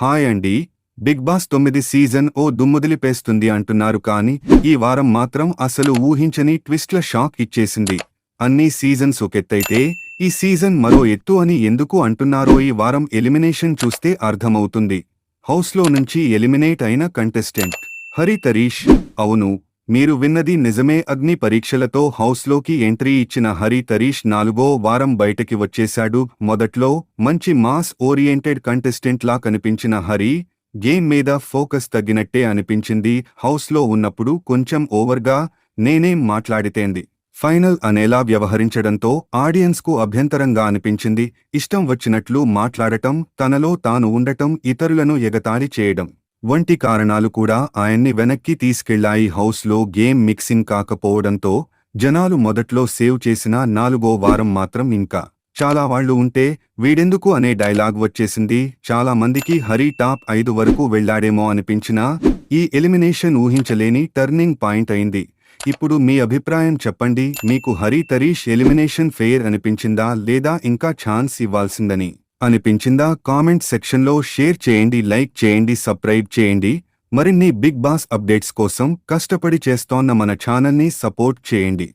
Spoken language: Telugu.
హాయ్ అండి. బిగ్ బాస్ తొమ్మిది సీజన్ ఓ దుమ్ముదిలిపేస్తుంది అంటున్నారు కానీ ఈ వారం మాత్రం అసలు ఊహించని ట్విస్ట్ల షాక్ ఇచ్చేసింది. అన్ని సీజన్స్ ఒకెత్తైతే ఈ సీజన్ మరో ఎత్తు అని ఎందుకు అంటున్నారో ఈ వారం ఎలిమినేషన్ చూస్తే అర్థమవుతుంది. హౌస్లో నుంచి ఎలిమినేట్ అయిన కంటెస్టెంట్ హరి తరీష్ అవును మీరు విన్నది నిజమే. అగ్ని పరీక్షలతో హౌస్లోకి ఎంట్రీ ఇచ్చిన హరి తరీష్ నాలుగో వారం బయటకి వచ్చేశాడు. మొదట్లో మంచి మాస్ ఓరియంటెడ్ కంటెస్టెంట్లా కనిపించిన హరి గేమ్ మీద ఫోకస్ తగ్గినట్టే అనిపించింది. హౌస్లో ఉన్నప్పుడు కొంచెం ఓవర్గా నేనేం మాట్లాడితేంది. ఫైనల్ అనేలా వ్యవహరించడంతో ఆడియన్స్కు అభ్యంతరంగా అనిపించింది. ఇష్టం వచ్చినట్లు మాట్లాడటం తనలో తాను ఉండటం ఇతరులను ఎగతాళి చేయడం. వంటి కారణాలు కూడా ఆయన్ని వెనక్కి తీసుకెళ్ళాయి. హౌస్లో గేమ్ మిక్సింగ్ కాకపోవడంతో జనాలు మొదట్లో సేవ్ చేసిన నాలుగో వారం మాత్రం ఇంకా చాలా వాళ్ళు ఉంటే వీడెందుకు అనే డైలాగ్ వచ్చేసింది. చాలా మందికి హరి టాప్ ఐదు వరకు వెళ్ళాడేమో అనిపించినా ఈ ఎలిమినేషన్ ఊహించలేని టర్నింగ్ పాయింట్ అయింది. ఇప్పుడు మీ అభిప్రాయం చెప్పండి. మీకు హరి తరీష్ ఎలిమినేషన్ ఫెయిర్ అనిపించిందా లేదా ఇంకా ఛాన్స్ ఇవ్వాల్సిందని? అనిపించిందా? కామెంట్ సెక్షన్లో షేర్ చేయండి లైక్ చేయండి సబ్స్క్రైబ్ చేయండి. మరిన్ని బిగ్ బాస్ అప్డేట్స్ కోసం కష్టపడి చేస్తోన్న మన ఛానల్ని సపోర్ట్ చేయండి.